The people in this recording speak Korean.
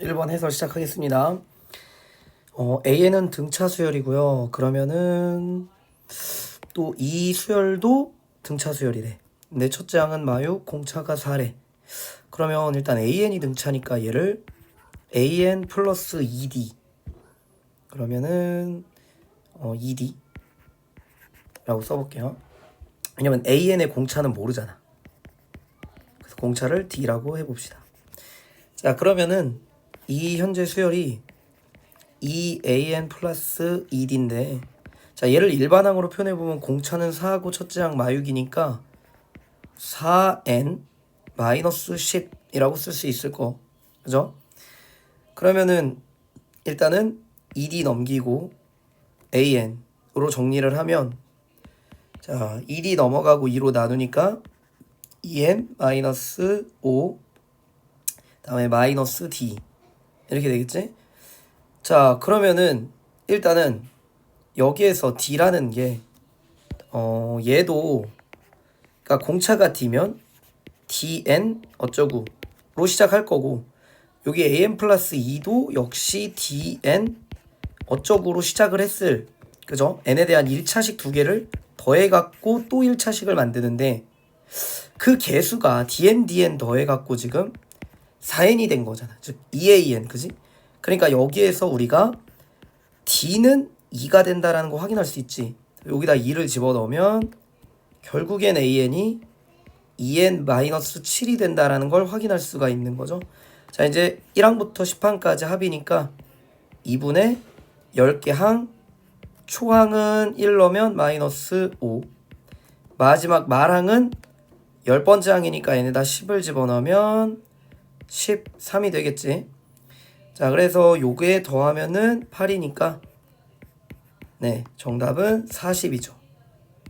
1번 해설 시작하겠습니다. 어, AN은 등차 수열이고요. 그러면은 또 이 수열도 등차 수열이래. 근데 첫째 항은 마유, 공차가 4래. 그러면 일단 AN이 등차니까 얘를 AN 플러스 2D. 그러면은 어, 2D 라고 써볼게요. 왜냐면 AN의 공차는 모르잖아. 그래서 공차를 D라고 해봅시다. 자 그러면은 이 현재 수열이 2an 플러스 2d인데 자 얘를 일반항으로 표현해보면 공차는 4하고 첫째 항 마육이니까 4n 마이너스 10이라고 쓸 수 있을 거 그죠? 그러면은 일단은 2d 넘기고 an으로 정리를 하면 자 2d 넘어가고 2로 나누니까 2n 마이너스 5 다음에 마이너스 d 이렇게 되겠지? 자 그러면은 일단은 여기에서 d라는 게 어, 얘도 그러니까 공차가 d면 dn 어쩌고로 시작할 거고 여기 an 플러스 2도 역시 dn 어쩌고로 시작을 했을 그죠? n에 대한 1차식 두 개를 더해갖고 또 1차식을 만드는데 그 개수가 dn dn 더해갖고 지금 4n이 된 거잖아. 즉 2an 그지? 그러니까 여기에서 우리가 d는 2가 된다라는 거 확인할 수 있지. 여기다 2를 집어넣으면 결국엔 an이 2n-7이 된다라는 걸 확인할 수가 있는 거죠. 자, 이제 1항부터 10항까지 합이니까 2분의 10개 항 초항은 1 넣으면 마이너스 5 마지막 말항은 10번째 항이니까 얘네다 10을 집어넣으면 13이 되겠지. 자, 그래서 요게 더하면은 8이니까 네, 정답은 40이죠.